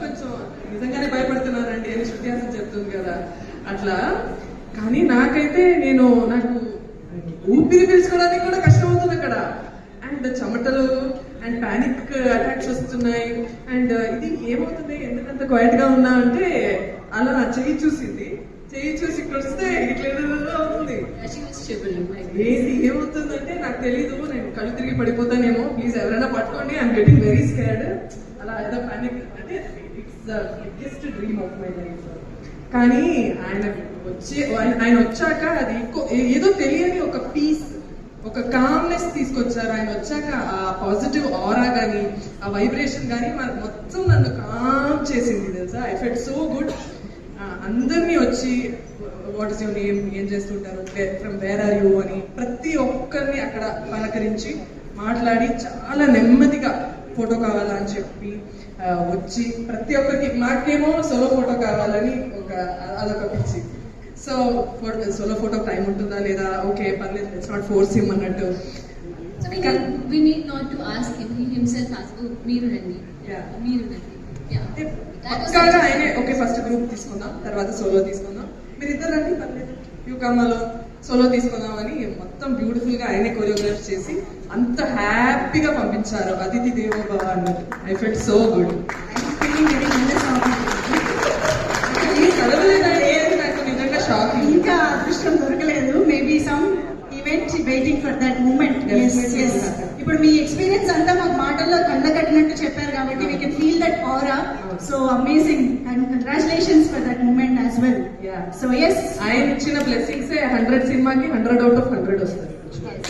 కొంచెం నిజంగానే భయపడుతున్నారండి అని శృతి హాసన్ చెప్తుంది కదా. అట్లా. కానీ నాకైతే నేను నాకు ఊపిరి పీల్చుకోవడానికి కూడా కష్టం అవుతుంది అక్కడ. అండ్ చెమటలు అండ్ పానిక్ అటాక్స్ వస్తున్నాయి. అండ్ ఇది ఏమవుతుంది? ఎందుకంత క్వైట్గా ఉన్నా అంటే అలా నా చెయ్యి చూసింది. చెయ్యి చూసి ఇక్కడ వస్తే ఇట్లా అవుతుంది. ఏది ఏమవుతుందంటే నాకు తెలీదు నేను కళ్ళు తిరిగి పడిపోతానేమో. ప్లీజ్ ఎవరైనా పట్టుకోండి ఐఎమ్ గెటింగ్ వెరీ స్కేర్డ్ అలా ఏదో పానిక్ అంటే it's the biggest dream of my life కానీ ఆయన వచ్చే ఆయన వచ్చాక అది ఏదో తెలియని ఒక పీస్ ఒక కామ్నెస్ తీసుకొచ్చారు. ఆయన వచ్చాక ఆ పాజిటివ్ ఆరా కానీ ఆ వైబ్రేషన్ కానీ మన మొత్తం నన్ను కామ్ చేసింది తెలుసా? ఐ ఫెట్ సో గుడ్ అందరినీ వచ్చి వాట్ ఇస్ యువర్ నేమ్ ఏం చేస్తుంటారు ఫ్రమ్ వేర్ ఆర్ యూ అని ప్రతి ఒక్కరిని అక్కడ పలకరించి మాట్లాడి చాలా నెమ్మదిగా ఫోటో కావాలా అని చెప్పి వచ్చి ప్రతి ఒక్కరికి మాకేమో సోలో ఫోటో కావాలని ఒక అదొక పిచ్చి సో సోలో ఫోటో టైం ఉంటుందా లేదా ఓకే పర్లేదు ఇట్స్ నాట్ ఫోర్స్ హిమ్ అన్నట్టు so we need, we need not to ask him. He himself asked, "Oh, మీరు రండి. Yeah. మీరు రండి." పక్కాగా ఆయనే ఓకే ఫస్ట్ గ్రూప్ తీసుకుందాం తర్వాత సోలో తీసుకుందాం. మీరు ఇద్దరు రండి పర్లేదు. యూ కమ్మలో సోలో తీసుకుందాం అని మొత్తం బ్యూటిఫుల్గా ఆయనే కొరియోగ్రాఫ్ చేసి అంత హ్యాపీగా పంపించారు అతిథి దేవో భవ అన్నట్టు ఐ ఫెల్ట్ సో గుడ్ ఇంకా అదృష్టం దొరకలేదు. Maybe some event waiting for that moment. ఇప్పుడు మీ ఎక్స్పీరియన్స్ అంతా We can feel that aura so amazing and congratulations for that moment as well Yeah. So yes ఆయన ఇచ్చిన బ్లెస్సింగ్స్ హండ్రెడ్ సినిమాకి hundred out of hundred వస్తుంది Yes.